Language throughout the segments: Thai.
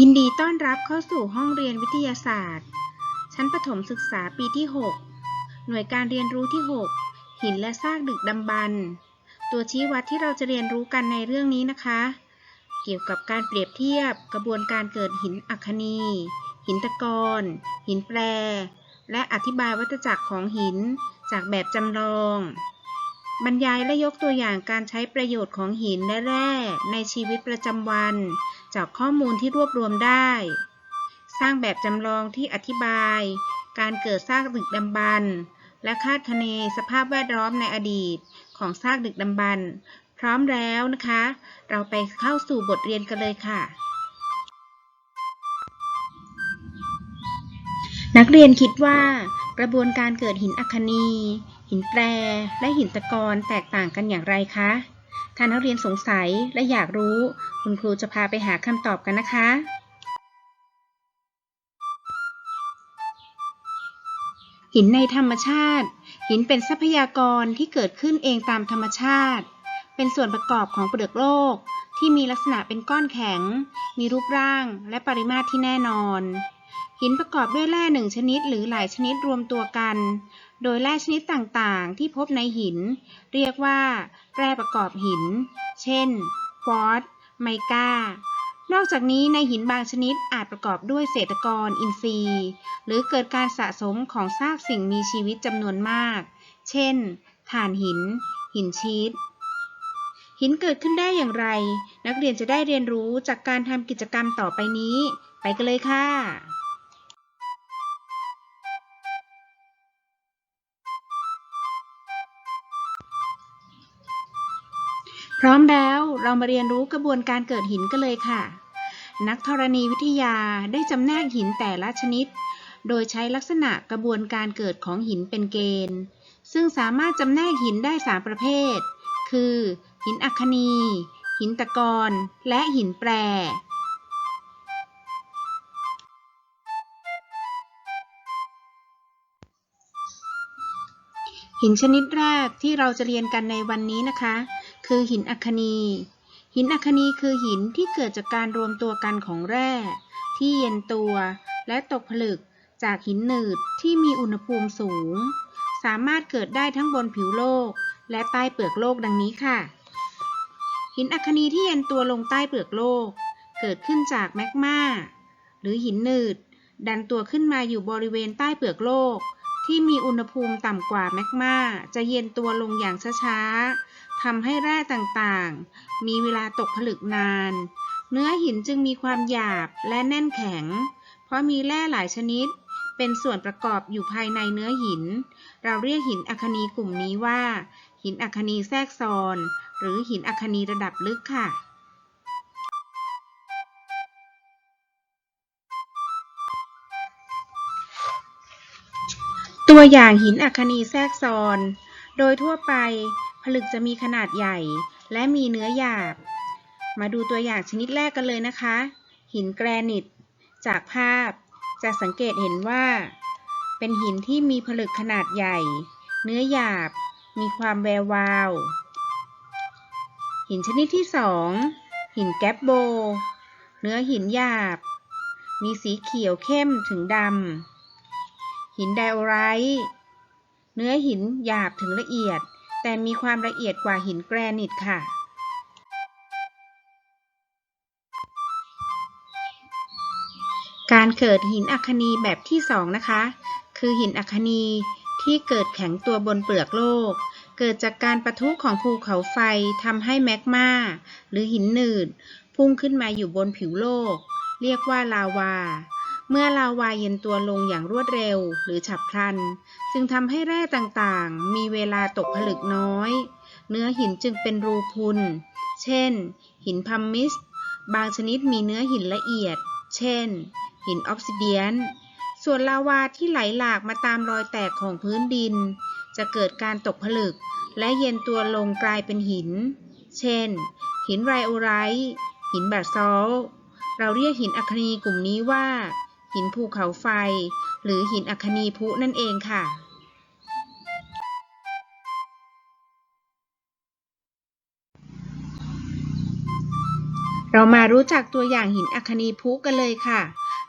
ยินดีต้อนรับเข้าสู่ห้องเรียนวิทยาศาสตร์ ชั้นประถมศึกษาปีที่ 6 หน่วยการเรียนรู้ที่ 6 หินและซากดึกดำบรรพ์ตัวชี้วัดที่เราจะเรียนรู้กันในเรื่องนี้นะคะ เกี่ยวกับการเปรียบเทียบกระบวนการเกิดหินอัคนี หินตะกอนหินแปร และอธิบายวัฏจักรของหินจากแบบจำลอง บรรยายและยกตัวอย่างการใช้ประโยชน์ของหินและแร่ในชีวิตประจำวัน จากข้อมูลที่รวบรวมได้ สร้างแบบจำลองที่อธิบาย การเกิดซากดึกดำบรรพ์และคาดคะเนสภาพแวดล้อมในอดีตของซากดึกดำบรรพ์พร้อมแล้วนะคะ เราไปเข้าสู่บทเรียนกันเลยค่ะ นักเรียนคิดว่ากระบวนการเกิดหินอัคนี หินแปร และหินตะกอนแตกต่างกันอย่างไรคะ ถ้านักเรียนสงสัยและอยากรู้ คุณครูจะพาไปหาคำตอบกันนะคะ หินในธรรมชาติ หินเป็นทรัพยากรที่เกิดขึ้นเองตามธรรมชาติ เป็นส่วนประกอบของเปลือกโลก ที่มีลักษณะเป็นก้อนแข็ง มีรูปร่างและปริมาตรที่แน่นอนหินประกอบด้วยแร่หนึ่งชนิดหรือหลายชนิดรวมตัวกัน โดยแร่ชนิดต่างๆ ที่พบในหิน เรียกว่า แร่ประกอบหิน เช่น ควอตซ์ ไมกา นอกจากนี้ในหินบางชนิดอาจประกอบด้วยเศษตะกอนอินทรีย์ หรือเกิดการสะสมของซากสิ่งมีชีวิตจำนวนมาก เช่น ถ่านหิน หินชีตหินเกิดขึ้นได้อย่างไร นักเรียนจะได้เรียนรู้จากการทำกิจกรรมต่อไปนี้ ไปกันเลยค่ะ พร้อมแล้วเรามาเรียนรู้กระบวนการเกิดหินกันเลยค่ะ นักธรณีวิทยาได้จำแนกหินแต่ละชนิด โดยใช้ลักษณะกระบวนการเกิดของหินเป็นเกณฑ์ ซึ่งสามารถจำแนกหินได้ 3 ประเภท คือ หินอัคนี หินตะกอนและหินแปรหินชนิดแรกที่เราจะเรียนกันในวันนี้นะคะ คือหินอัคนี หินอัคนีคือหินที่เกิดจากการรวมตัวกันของแร่ ที่เย็นตัวและตกผลึกจากหินหนืดที่มีอุณหภูมิสูง สามารถเกิดได้ทั้งบนผิวโลก และใต้เปลือกโลกดังนี้ค่ะ หินอัคนีที่เย็นตัวลงใต้เปลือกโลก เกิดขึ้นจากแมกมาหรือหินหนืด ดันตัวขึ้นมาอยู่บริเวณใต้เปลือกโลก ที่มีอุณหภูมิต่ำกว่าแมกมาจะเย็นตัวลงอย่างช้าๆทำให้แร่ต่างๆ มีเวลาตกผลึกนาน เนื้อหินจึงมีความหยาบและแน่นแข็ง เพราะมีแร่หลายชนิด เป็นส่วนประกอบอยู่ภายในเนื้อหิน เราเรียกหินอัคนีกลุ่มนี้ว่า หินอัคนีแทรกซ้อน หรือหินอัคนีระดับลึกค่ะ ตัวอย่างหินอัคนีแทรกซ้อน โดยทั่วไปผลึกจะมีขนาดใหญ่และมีเนื้อหยาบ มาดูตัวอย่างชนิดแรกกันเลยนะคะ หินแกรนิต จากภาพจะสังเกตเห็นว่า เป็นหินที่มีผลึกขนาดใหญ่ เนื้อหยาบ มีความแวววาว หินชนิดที่สองหินแกปโบ เนื้อหินหยาบ มีสีเขียวเข้มถึงดำ หินไดโอไรต์เนื้อหินหยาบถึงละเอียด แต่มีความละเอียดกว่าหินแกรนิตค่ะ การเกิดหินอัคนีแบบที่สองนะคะ คือหินอัคนีที่เกิดแข็งตัวบนเปลือกโลก เกิดจากการปะทุของภูเขาไฟทำให้แมกมาหรือหินหนืด พุ่งขึ้นมาอยู่บนผิวโลก เรียกว่าลาวา เมื่อลาวาเย็นตัวลงอย่างรวดเร็วหรือฉับพลัน จึงทำให้แร่ต่างๆ มีเวลาตกผลึกน้อย เนื้อหินจึงเป็นรูพุน เช่น หินพัมมิส บางชนิดมีเนื้อหินละเอียด เช่น หินออกซิเดียน ส่วนลาวาที่ไหลหลากมาตามรอยแตกของพื้นดิน จะเกิดการตกผลึก และเย็นตัวลงกลายเป็นหิน เช่น หินไรโอไรหินบาซอลเราเรียกหินอัคนีกลุ่มนี้ว่า หินภูเขาไฟ หรือหินอัคนีพุนั่นเองค่ะเรามารู้จักตัวอย่างหินอัคนีพุกันเลยค่ะ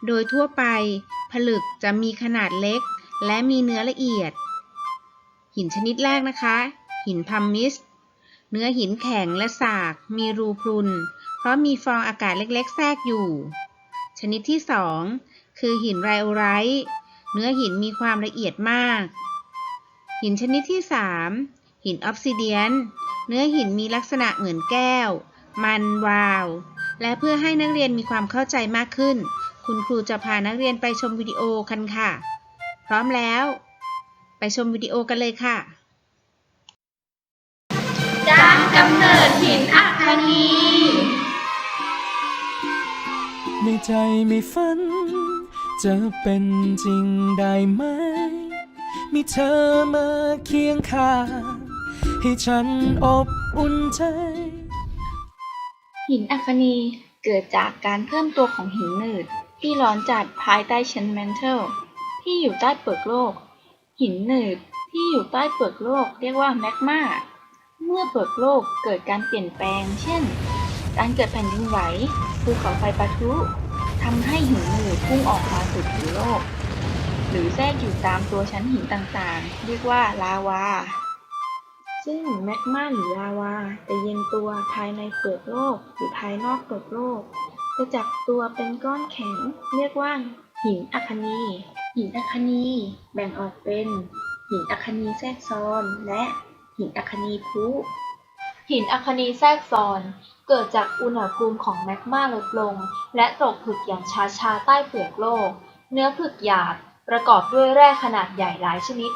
โดยทั่วไป ผลึกจะมีขนาดเล็ก และมีเนื้อละเอียด หินชนิดแรกนะคะ หินพัมมิส เนื้อหินแข็งและสาก มีรูพรุน เพราะมีฟองอากาศเล็กๆ แทรกอยู่ ชนิดที่ 2 คือหินไรโอไรต์เนื้อหินมีความละเอียดมาก หินชนิดที่ 3 หินออฟซิเดียน เนื้อหินมีลักษณะเหมือนแก้ว มันวาว และเพื่อให้นักเรียนมีความเข้าใจมากขึ้น คุณครูจะพานักเรียนไปชมวิดีโอกันค่ะ พร้อมแล้ว ไปชมวิดีโอกันเลยค่ะ การกำเนิดหินอัคนีในใจไม่ฝัน จะเป็นจริงได้ไหม มีเธอมาเคียงข้างให้ฉันอบอุ่นใจ หินอัคนีเกิดจากการเพิ่มตัวของหินหนืด ที่ร้อนจัดภายใต้ชั้นแมนเทลที่อยู่ใต้เปลือกโลก หินหนืดที่อยู่ใต้เปลือกโลกเรียกว่าแมกมาเมื่อเปลือกโลกเกิดการเปลี่ยนแปลง เช่น การเกิดแผ่นดินไหวภูเขาไฟปะทุ ทำให้หินหนืดพุ่งออกมาสู่ผิวโลก หรือแทรกอยู่ตามตัวชั้นหินต่างๆ เรียกว่าลาวา ซึ่งแมกมาหรือลาวาจะเย็นตัวภายในเปลือกโลกหรือภายนอกเปลือกโลก จะจับตัวเป็นก้อนแข็ง เรียกว่า หินอัคนี หินอัคนีแบ่งออกเป็น หินอัคนีแทรกซ้อนและหินอัคนีพุ หินอัคนีแทรกซ้อน เกิดจากอุณหภูมิของแมกมาลดลง และตกผลึกอย่างช้าๆ ใต้เปลือกโลก เนื้อผลึกหยาบประกอบด้วยแร่ขนาดใหญ่หลายชนิด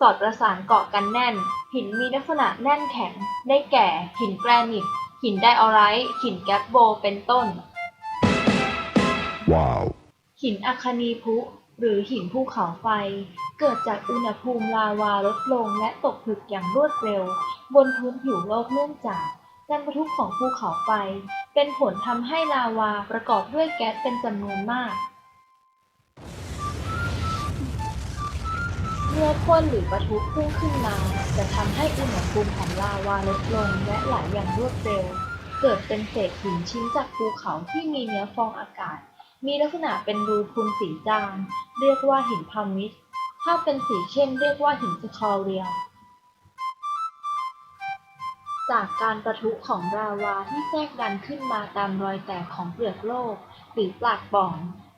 สอดประสานเกาะกันแน่น หินมีลักษณะแน่นแข็ง ได้แก่ หินแกรนิต หินไดออไรต์หินแกปโบเป็นต้น Wow. หินอัคนีพุ หรือหินภูเขาไฟ เกิดจากอุณหภูมิลาวาลดลงและตกผลึกอย่างรวดเร็ว บนพื้นผิวโลกเนื่องจากการประทุของภูเขาไฟเป็นผลทำให้ลาวาประกอบด้วยแก๊สเป็นจำนวนมากเมื่อพ่นหรือปะทุพุ่งขึ้นมาจะทำให้อุณหภูมิของลาวาลดลงและไหลอย่างรวดเร็ว เกิดเป็นเศษหินชิ้นจากภูเขาที่มีเนื้อฟองอากาศ มีลักษณะเป็นรูพุนสีจาง เรียกว่าหินพามิสถ้าเป็นสีเข้มเรียกว่าหินสคอเรีย จากการประทุของลาวาที่แทรกดันขึ้นมาตามรอยแตกของเปลือกโลก หรือปากป่อง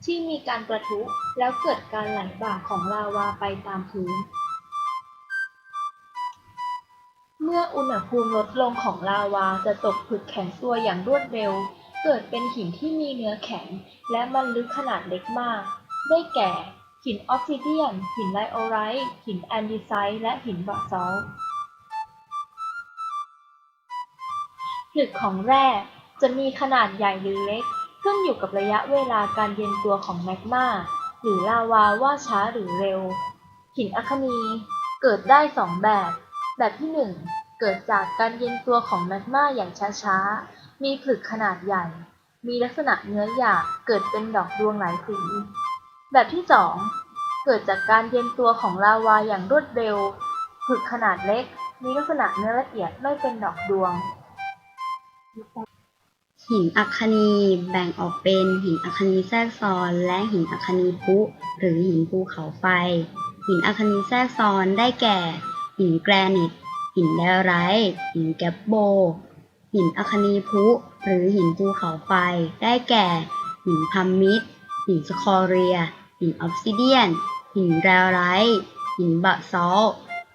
ที่มีการประทุแล้วเกิดการไหลบ่าของลาวาไปตามพื้น เมื่ออุณหภูมิลดลงของลาวาจะตกผลึกแข็งตัวอย่างรวดเร็ว เกิดเป็นหินที่มีเนื้อแข็ง และมันลึกขนาดเล็กมาก ได้แก่ หินออฟซิเดียน หินไลโอไรต์หินแอนดิไซต์และหินบาซอล ผลึกของแร่จะมีขนาดใหญ่หรือเล็ก ขึ้นอยู่กับระยะเวลาการเย็นตัวของแมกมาหรือลาวาว่าช้าหรือเร็ว หินอัคนีเกิดได้สองแบบ แบบที่หนึ่งเกิดจากการเย็นตัวของแมกมาอย่างช้าๆ มีผลึกขนาดใหญ่ มีลักษณะเนื้อหยาบเกิดเป็นดอกดวงหลายสี แบบที่สองเกิดจากการเย็นตัวของลาวาอย่างรวดเร็วผลึกขนาดเล็ก มีลักษณะเนื้อละเอียดไม่เป็นดอกดวง หินอัคนีแบ่งออกเป็นหินอัคนีแทรกซ้อน และหินอัคนีพุหรือหินภูเขาไฟ หินอัคนีแทรกซ้อนได้แก่ หินแกรนิต หินไดอไรต์หินแกปโบ หินอัคนีพุหรือหินภูเขาไฟ ได้แก่ หินพัมมิดหินสคอเรีย หินออฟซิเดียน หินไดอไรต์หินบะซอล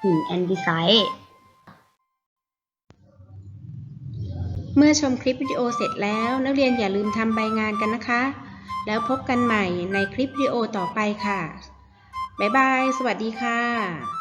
หินแอนดิไซต์ เมื่อชมคลิปวิดีโอเสร็จแล้ว นักเรียนอย่าลืมทำใบงานกันนะคะ แล้วพบกันใหม่ในคลิปวิดีโอต่อไปค่ะ บ๊ายบาย สวัสดีค่ะ